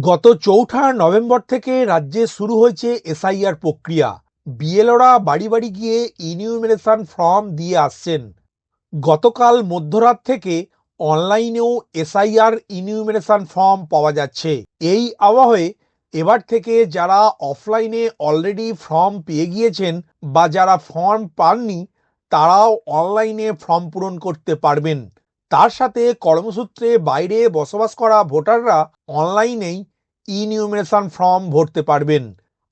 গত চৌঠা নভেম্বর থেকে রাজ্যে শুরু হয়েছে এসআইআর প্রক্রিয়া। বিএলওরা বাড়ি বাড়ি গিয়ে ইনিউমিনেশন ফর্ম দিয়ে আসছেন। গতকাল মধ্যরাত থেকে অনলাইনেও এসআইআর ইনিউমিনেশন ফর্ম পাওয়া যাচ্ছে। এই আবহে এবার থেকে যারা অফলাইনে অলরেডি ফর্ম পেয়ে গিয়েছেন বা যারা ফর্ম পাননি, তারাও অনলাইনে ফর্ম পূরণ করতে পারবেন। তার সাথে কর্মসূত্রে বাইরে বসবাস করা ভোটাররা অনলাইনেই ইনিউমিনেশন ফর্ম ভরতে পারবেন।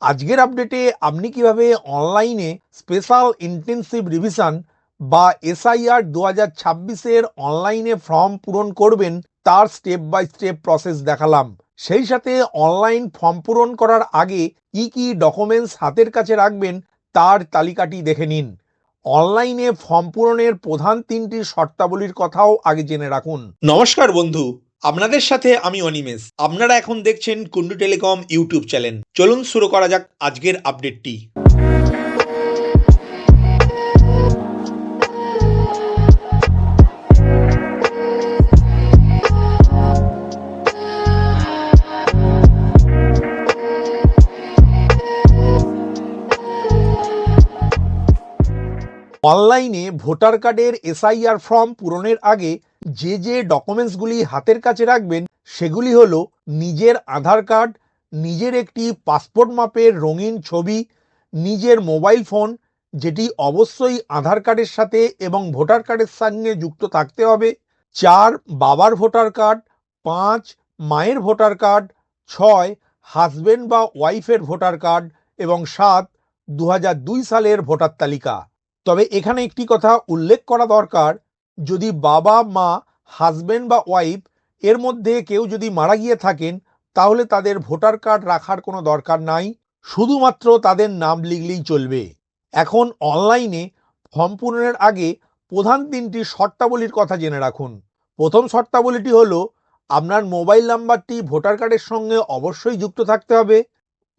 আজকের আপডেটে আপনি কীভাবে অনলাইনে স্পেশাল ইন্টেন্সিভ রিভিশন বা এসআইআর দু হাজার ছাব্বিশের অনলাইনে ফর্ম পূরণ করবেন তার স্টেপ বাই স্টেপ প্রসেস দেখালাম। সেই সাথে অনলাইন ফর্ম পূরণ করার আগে কি কি ডকুমেন্টস হাতের কাছে রাখবেন তার তালিকাটি দেখে নিন। অনলাইনে ফর্ম পূরণের প্রধান তিনটি শর্তাবলীর কথাও আগে জেনে রাখুন। নমস্কার বন্ধু, আপনাদের সাথে আমি অনিমেষ। আপনারা এখন দেখছেন কুন্ডু টেলিকম ইউটিউব চ্যানেল। চলুন শুরু করা যাক আজকের আপডেটটি। অনলাইনে ভোটার কার্ডের এসআইআর ফর্ম পূরণের আগে যে যে ডকুমেন্টসগুলি হাতের কাছে রাখবেন, সেগুলি হল নিজের আধার কার্ড, নিজের একটি পাসপোর্ট মাপের রঙিন ছবি, নিজের মোবাইল ফোন, যেটি অবশ্যই আধার কার্ডের সাথে এবং ভোটার কার্ডের সঙ্গে যুক্ত থাকতে হবে, চার, বাবার ভোটার কার্ড, পাঁচ, মায়ের ভোটার কার্ড, ছয়, হাজবেন্ড বা ওয়াইফের ভোটার কার্ড এবং সাত দু সালের ভোটার তালিকা। তবে এখানে একটি কথা উল্লেখ করা দরকার, যদি বাবা, মা হাজবেন্ড বা ওয়াইফ এর মধ্যে কেউ যদি মারা গিয়ে থাকেন, তাহলে তাদের ভোটার কার্ড রাখার কোনো দরকার নাই, শুধুমাত্র তাদের নাম লিখলেই চলবে। এখন অনলাইনে ফর্ম পূরণের আগে প্রধান তিনটি শর্তাবলীর কথা জেনে রাখুন। প্রথম শর্তাবলীটি হলো, আপনার মোবাইল নাম্বারটি ভোটার কার্ডের সঙ্গে অবশ্যই যুক্ত থাকতে হবে।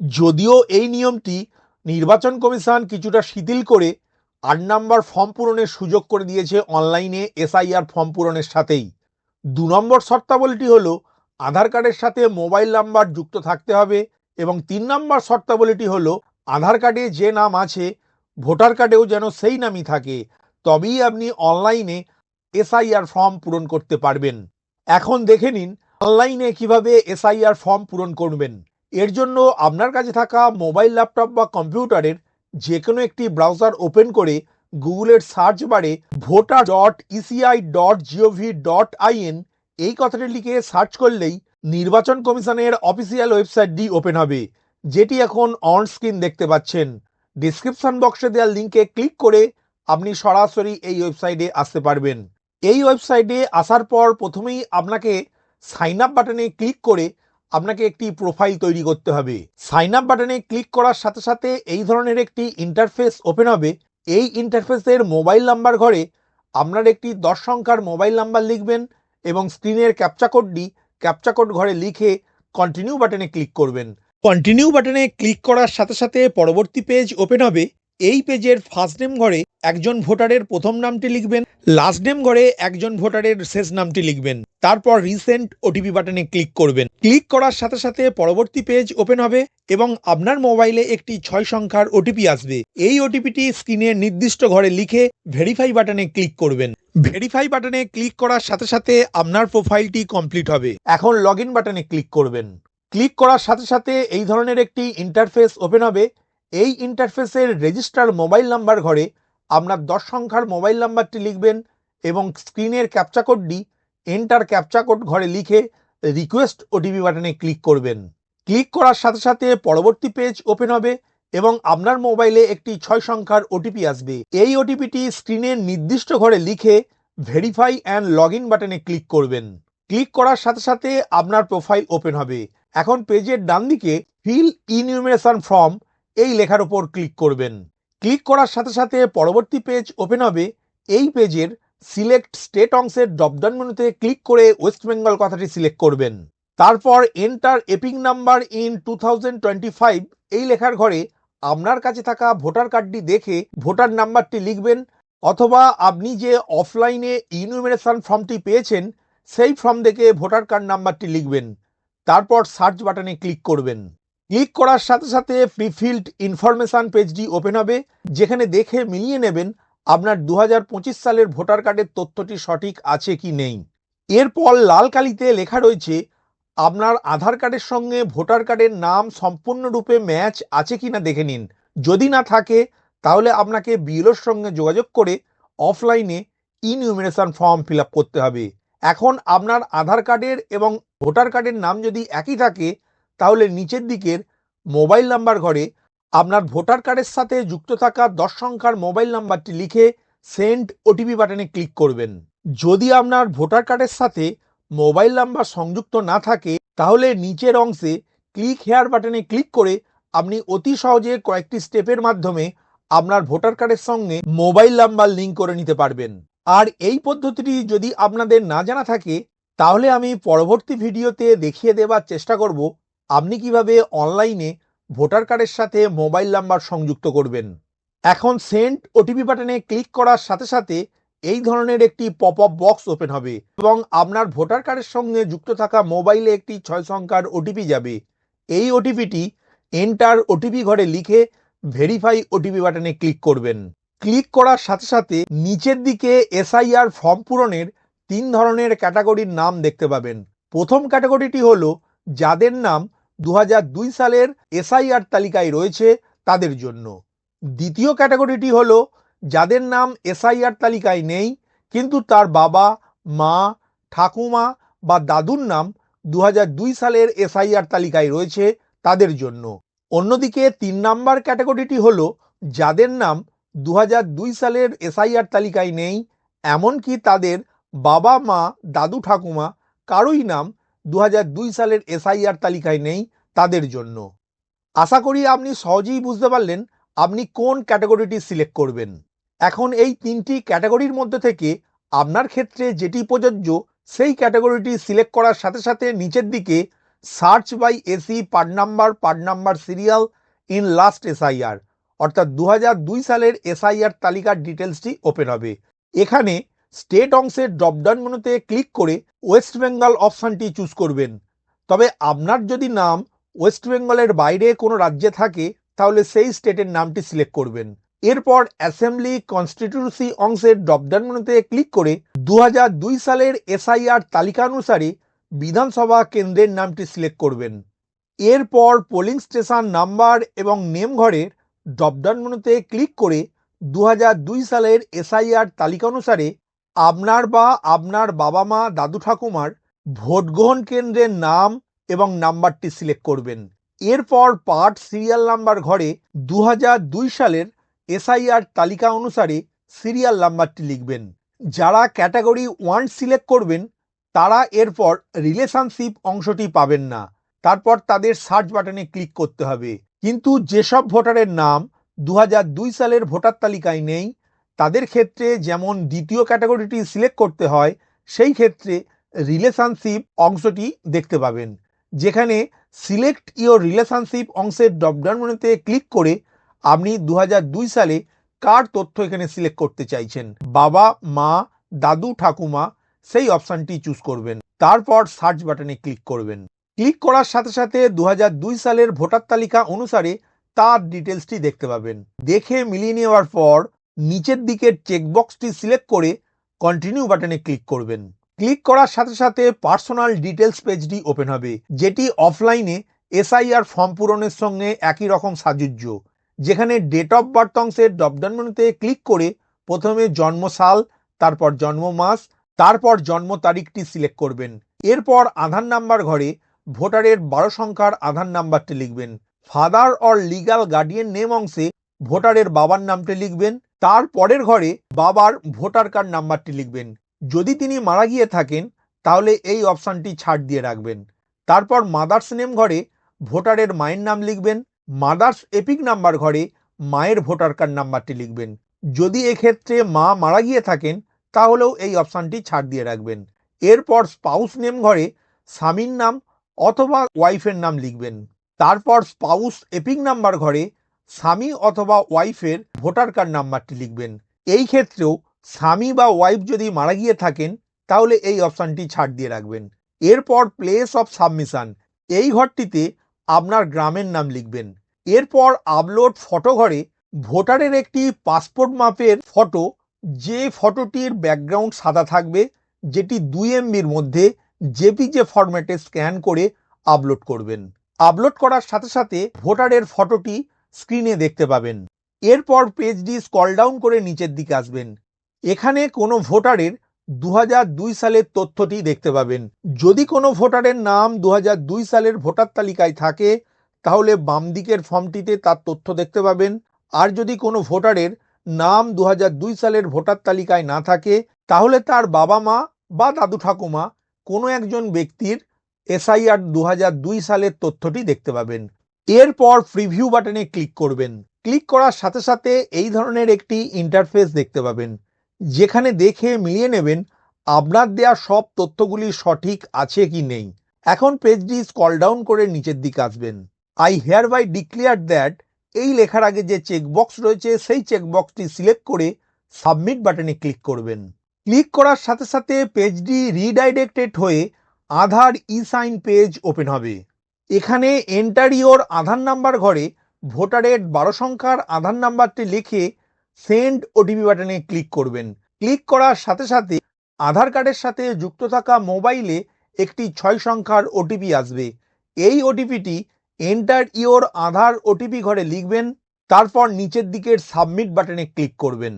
যদিও এই নিয়মটি নির্বাচন কমিশন কিছুটা শিথিল করে আট নাম্বার ফর্ম পূরণের সুযোগ করে দিয়েছে অনলাইনে এসআইআর ফর্ম পূরণের সাথেই। দু নম্বর শর্তাবলীটি হলো, আধার কার্ডের সাথে মোবাইল নাম্বার যুক্ত থাকতে হবে এবং তিন নম্বর শর্তাবলীটি হলো, আধার কার্ডে যে নাম আছে, ভোটার কার্ডেও যেন সেই নামই থাকে, তবেই আপনি অনলাইনে এসআইআর ফর্ম পূরণ করতে পারবেন। এখন দেখে নিন, অনলাইনে কীভাবে এসআইআর ফর্ম পূরণ করবেন। এর জন্য আপনার কাছে থাকা মোবাইল ল্যাপটপ বা কম্পিউটারের যে কোনো একটি ব্রাউজার ওপেন করে গুগলের সার্চ বারে voter dot ECI dot GOV dot IN এই কথাটি লিখে সার্চ করলেই নির্বাচন কমিশনের অফিসিয়াল ওয়েবসাইটটি ওপেন হবে, যেটি এখন অন স্ক্রিন দেখতে পাচ্ছেন। ডিসক্রিপশন বক্সে দেওয়া লিঙ্কে ক্লিক করে আপনি সরাসরি এই ওয়েবসাইটে আসতে পারবেন। এই ওয়েবসাইটে আসার পর প্রথমেই আপনাকে সাইন আপ বাটনে ক্লিক করে আপনাকে একটি প্রোফাইল তৈরি করতে হবে। সাইন আপ বাটনে ক্লিক করার সাথে সাথে এই ধরনের একটি ইন্টারফেস ওপেন হবে। এই ইন্টারফেসের মোবাইল নাম্বার ঘরে আপনার একটি দশ সংখ্যার মোবাইল নাম্বার লিখবেন এবং স্ক্রিনের ক্যাপচা কোডটি ক্যাপচা কোড ঘরে লিখে কন্টিনিউ বাটনে ক্লিক করবেন। কন্টিনিউ বাটনে ক্লিক করার সাথে সাথে পরবর্তী পেজ ওপেন হবে। এই পেজের ফার্স্ট নেম ঘরে একজন ভোটারের প্রথম নামটি লিখবেন। লাস্ট নেম ঘরে একজন ভোটারের শেষ নামটি লিখবেন। তারপর রিসেন্ট ওটিপি বাটনে ক্লিক করবেন। ক্লিক করার সাথে সাথে পরবর্তী পেজ ওপেন হবে এবং আপনার মোবাইলে একটি ছয় সংখ্যার ওটিপি আসবে। এই ওটিপিটি স্ক্রিনের নির্দিষ্ট ঘরে লিখে ভেরিফাই বাটনে ক্লিক করবেন। ভেরিফাই বাটনে ক্লিক করার সাথে সাথে আপনার প্রোফাইলটি কমপ্লিট হবে। এখন লগ বাটনে ক্লিক করবেন। ক্লিক করার সাথে সাথে এই ধরনের একটি ইন্টারফেস ওপেন হবে। এই ইন্টারফেসের রেজিস্টার মোবাইল নাম্বার ঘরে আপনার দশ সংখ্যার মোবাইল নাম্বারটি লিখবেন এবং স্ক্রিনের ক্যাপচা কোডটি এন্টার ক্যাপচা কোড ঘরে লিখে রিকোয়েস্ট ওটিপি বাটনে ক্লিক করবেন। ক্লিক করার সাথে সাথে পরবর্তী পেজ ওপেন হবে এবং আপনার মোবাইলে একটি ছয় সংখ্যার ওটিপি আসবে। এই ওটিপিটি স্ক্রিনের নির্দিষ্ট ঘরে লিখে ভেরিফাই অ্যান্ড লগ বাটনে ক্লিক করবেন। ক্লিক করার সাথে সাথে আপনার প্রোফাইল ওপেন হবে। এখন পেজের ডান দিকে ফিল ইনিউমিনেশন ফর্ম এই লেখার উপর ক্লিক করবেন। ক্লিক করার সাথে সাথে পরবর্তী পেজ ওপেন হবে। এই পেজের সিলেক্ট স্টেট অংশের ড্রপডাউন মেনুতে ক্লিক করে ওয়েস্ট বেঙ্গল কথাটি সিলেক্ট করবেন। তারপর enter EPIC number in two এই লেখার ঘরে আপনার কাছে থাকা ভোটার কার্ডটি দেখে ভোটার নাম্বারটি লিখবেন অথবা আপনি যে অফলাইনে ইনুমিনেশন ফর্মটি পেয়েছেন সেই ফর্ম দেখে ভোটার কার্ড নাম্বারটি লিখবেন। তারপর সার্চ বাটনে ক্লিক করবেন। ক্লিক করার সাথে সাথে প্রিফিল্ড ইনফরমেশন পেজটি ওপেন হবে, যেখানে দেখে মিলিয়ে নেবেন আপনার দু হাজার পঁচিশ সালের ভোটার কার্ডের তথ্যটি সঠিক আছে কি নেই? এরপর লাল কালিতে লেখা রয়েছে, আপনার আধার কার্ডের সঙ্গে ভোটার কার্ডের নাম সম্পূর্ণরূপে ম্যাচ আছে কি না দেখে নিন। যদি না থাকে, তাহলে আপনাকে বিএলওর সঙ্গে যোগাযোগ করে অফলাইনে ইনিউমিনেশন ফর্ম ফিল করতে হবে। এখন আপনার আধার কার্ডের এবং ভোটার কার্ডের নাম যদি একই থাকে, তাহলে নিচের দিকের মোবাইল নাম্বার ঘরে আপনার ভোটার কার্ডের সাথে যুক্ত থাকা দশ সংখ্যার মোবাইল নাম্বারটি লিখে সেন্ড ওটিপি বাটনে ক্লিক করবেন। যদি আপনার ভোটার কার্ডের সাথে মোবাইল নাম্বার সংযুক্ত না থাকে, তাহলে নিচের অংশে ক্লিক হেয়ার বাটনে ক্লিক করে আপনি অতি সহজে কয়েকটি স্টেপের মাধ্যমে আপনার ভোটার কার্ডের সঙ্গে মোবাইল নাম্বার লিঙ্ক করে নিতে পারবেন। আর এই পদ্ধতিটি যদি আপনাদের না জানা থাকে, তাহলে আমি পরবর্তী ভিডিওতে দেখিয়ে দেওয়ার চেষ্টা করব আপনি কীভাবে অনলাইনে ভোটার কার্ডের সাথে মোবাইল নাম্বার সংযুক্ত করবেন। এখন সেন্ড ওটিপি বাটনে ক্লিক করার সাথে সাথে এই ধরনের একটি পপ আপ বক্স ওপেন হবে এবং আপনার ভোটার কার্ডের সঙ্গে যুক্ত থাকা মোবাইলে একটি ছয় সংখ্যার ওটিপি যাবে। এই ওটিপিটি এন্টার ওটিপি ঘরে লিখে ভেরিফাই ওটিপি বাটনে ক্লিক করবেন। ক্লিক করার সাথে সাথে নিচের দিকে এসআইআর ফর্ম পূরণের তিন ধরনের ক্যাটাগরির নাম দেখতে পাবেন। প্রথম ক্যাটাগরিটি হলো যাদের নাম দু হাজার দুই সালের এসআইআর তালিকায় রয়েছে তাদের জন্য। দ্বিতীয় ক্যাটাগরিটি হল, যাদের নাম এসআইআর তালিকায় নেই, কিন্তু তার বাবা, মা, ঠাকুমা বা দাদুর নাম দু হাজার দুই সালের এসআইআর তালিকায় রয়েছে তাদের জন্য। অন্যদিকে তিন নাম্বার ক্যাটাগরিটি হল, যাদের নাম দু হাজার দুই সালের এসআইআর তালিকায় নেই, এমনকি তাদের বাবা, মা, দাদু, ঠাকুমা, কারোই নাম দু হাজার দুই সালের এসআইআর তালিকায় নেই তাদের জন্য। আশা করি আপনি সহজেই বুঝতে পারলেন আপনি কোন ক্যাটাগরিটি সিলেক্ট করবেন। এখন এই তিনটি ক্যাটাগরির মধ্যে থেকে আপনার ক্ষেত্রে যেটি প্রযোজ্য, সেই ক্যাটাগরিটি সিলেক্ট করার সাথে সাথে নিচের দিকে search by AC part number part number serial in last SIR, অর্থাৎ দু হাজার দুই সালের এসআইআর তালিকার ডিটেলসটি ওপেন হবে। এখানে স্টেট অংশের ড্রপডাউন মেনুতে ক্লিক করে ওয়েস্ট বেঙ্গল অপশানটি চুজ করবেন। তবে আপনার যদি নাম ওয়েস্ট বেঙ্গলের বাইরে কোনো রাজ্যে থাকে, তাহলে সেই স্টেটের নামটি সিলেক্ট করবেন। এরপর অ্যাসেম্বলি কনস্টিটিউন্সি অংশের ড্রপডাউন মেনুতে ক্লিক করে দু হাজার দুই সালের এসআইআর তালিকা অনুসারে বিধানসভা কেন্দ্রের নামটি সিলেক্ট করবেন। এরপর পোলিং স্টেশন নাম্বার এবং নেম ঘরের ড্রপডাউন মেনুতে ক্লিক করে দু হাজার দুই সালের এসআইআর তালিকা অনুসারে আপনার বা আপনার বাবা মা দাদু ঠাকুমার ভোট গ্রহণ কেন্দ্রের নাম এবং নাম্বারটি সিলেক্ট করবেন। এরপর পার্ট সিরিয়াল নাম্বার ঘরে দু দুই সালের এসআইআর তালিকা অনুসারে সিরিয়াল নাম্বারটি লিখবেন। যারা ক্যাটাগরি ওয়ান সিলেক্ট করবেন, তারা এরপর রিলেশনশিপ অংশটি পাবেন না। তারপর তাদের সার্চ বাটনে ক্লিক করতে হবে। কিন্তু যেসব ভোটারের নাম দু হাজার দুই সালের ভোটার তালিকায় নেই তাদের ক্ষেত্রে যেমন দ্বিতীয় ক্যাটাগরিটি সিলেক্ট করতে হয়, সেই ক্ষেত্রে রিলেশনশিপ অংশটি দেখতে পাবেন। যেখানে সিলেক্ট ইওর রিলেশনশিপ অংশের ড্রপডাউন মেনুতে ক্লিক করে আপনি দু হাজার দুই সালে কার তথ্য এখানে সিলেক্ট করতে চাইছেন। বাবা, মা, দাদু, ঠাকুমা, সেই অপশানটি চুজ করবেন। তারপর সার্চ বাটনে ক্লিক করবেন। ক্লিক করার সাথে সাথে দু হাজার দুই সালের ভোটার তালিকা অনুসারে তার ডিটেলসটি দেখতে পাবেন। দেখে মিলিয়ে নেওয়ার পর নিচের দিকের চেকবক্সটি সিলেক্ট করে কন্টিনিউ বাটনে ক্লিক করবেন। ক্লিক করার সাথে সাথে পার্সোনাল ডিটেলস পেজটি ওপেন হবে, যেটি অফলাইনে এসআইআর ফর্ম পূরণের সঙ্গে একই রকম সাজুজ্য যেখানে ডেট অফ বার্থ অংশের ডপডাউন মেনুতে ক্লিক করে প্রথমে জন্মসাল, তারপর জন্ম মাস তারপর জন্ম তারিখটি সিলেক্ট করবেন। এরপর আধার নাম্বার ঘরে ভোটারের বারো সংখ্যার আধার নাম্বারটি লিখবেন। Father or legal guardian name অংশে ভোটারের বাবার নামটি লিখবেন। তার পরের ঘরে বাবার ভোটার কার্ড নাম্বারটি লিখবেন। যদি তিনি মারা গিয়ে থাকেন, তাহলে এই অপশানটি ছাড় দিয়ে রাখবেন। তারপর মাদার্স নেম ঘরে ভোটারের মায়ের নাম লিখবেন। মাদার্স এপিক নাম্বার ঘরে মায়ের ভোটার কার্ড নাম্বারটি লিখবেন। যদি এক্ষেত্রে মা মারা গিয়ে থাকেন, তাহলেও এই অপশানটি ছাড় দিয়ে রাখবেন। এরপর স্পাউস নেম ঘরে স্বামীর নাম অথবা ওয়াইফের নাম লিখবেন। তারপর স্পাউস এপিক নাম্বার ঘরে স্বামী অথবা ওয়াইফের ভোটার কার্ড নাম্বারটি লিখবেন। এই ক্ষেত্রেও স্বামী বা ওয়াইফ যদি মারা গিয়ে থাকেন, তাহলে এই অপশানটি ছাড় দিয়ে রাখবেন। এরপর প্লেস অফ সাবমিশন এই ঘরটিতে আপনার গ্রামের নাম লিখবেন। এরপর আপলোড ফটো ঘরে ভোটারের একটি পাসপোর্ট মাপের ফটো যে ফটোটির ব্যাকগ্রাউন্ড সাদা থাকবে, যেটি দুই এমবির মধ্যে জেপিজে ফরম্যাটে স্ক্যান করে আপলোড করবেন। আপলোড করার সাথে সাথে ভোটারের ফটোটি স্ক্রিনে দেখতে পাবেন। এরপর পেজটি স্কল ডাউন করে নিচের দিকে আসবেন। এখানে কোনো ভোটারের দু হাজার দুই সালের তথ্যটি দেখতে পাবেন। যদি কোনো ভোটারের নাম দু হাজার দুই সালের ভোটার তালিকায় থাকে, তাহলে বাম দিকের ফর্মটিতে তার তথ্য দেখতে পাবেন। আর যদি কোনো ভোটারের নাম দু হাজার দুই সালের ভোটার তালিকায় না থাকে, তাহলে তার বাবা মা বা দাদু ঠাকুমা, কোনো একজন ব্যক্তির এসআইআর দু হাজার দুই সালের তথ্যটি দেখতে পাবেন। এরপর প্রিভিউ বাটনে ক্লিক করবেন। ক্লিক করার সাথে সাথে এই ধরনের একটি ইন্টারফেস দেখতে পাবেন, যেখানে দেখে মিলিয়ে নেবেন আপনার দেওয়া সব তথ্যগুলি সঠিক আছে কি নেই। এখন পেজটি স্কল ডাউন করে নিচের দিকে আসবেন। I hereby declare that এই লেখার আগে যে চেকবক্স রয়েছে, সেই চেকবক্সটি সিলেক্ট করে সাবমিট বাটনে ক্লিক করবেন। ক্লিক করার সাথে সাথে পেজটি রিডাইরেক্টেড হয়ে Aadhaar e sign page open হবে। এখানে এন্টার ইওর আধার নাম্বার ঘরে ভোটারের বারো সংখ্যার আধার নাম্বারটি লিখে সেন্ড ওটিপি বাটনে ক্লিক করবেন। ক্লিক করার সাথে সাথে আধার কার্ডের সাথে যুক্ত থাকা মোবাইলে একটি ছয় সংখ্যার ওটিপি আসবে। এই ওটিপিটি এন্টার ইওর আধার ওটিপি ঘরে লিখবেন, তারপর নিচের দিকের সাবমিট বাটনে ক্লিক করবেন।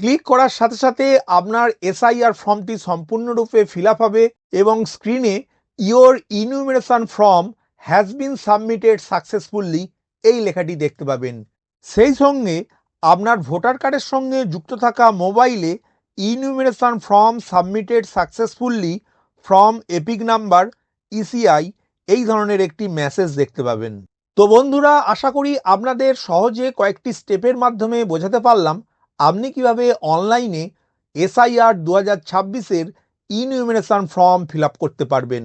ক্লিক করার সাথে সাথে আপনার এসআইআর ফর্মটি সম্পূর্ণরূপে ফিল হবে এবং স্ক্রিনে your enumeration form has been submitted successfully এই লেখাটি দেখতে পাবেন। সেই সঙ্গে আপনার ভোটার কার্ডের সঙ্গে যুক্ত থাকা মোবাইলে enumeration form submitted successfully from EPIC number ECI এই ধরনের একটি মেসেজ দেখতে পাবেন। তো বন্ধুরা, আশা করি আপনাদের সহজে কয়েকটি স্টেপের মাধ্যমে বোঝাতে পারলাম আপনি কীভাবে অনলাইনে এসআইআর দু হাজার ছাব্বিশের ইনিউমিনেশন ফর্ম ফিল করতে পারবেন।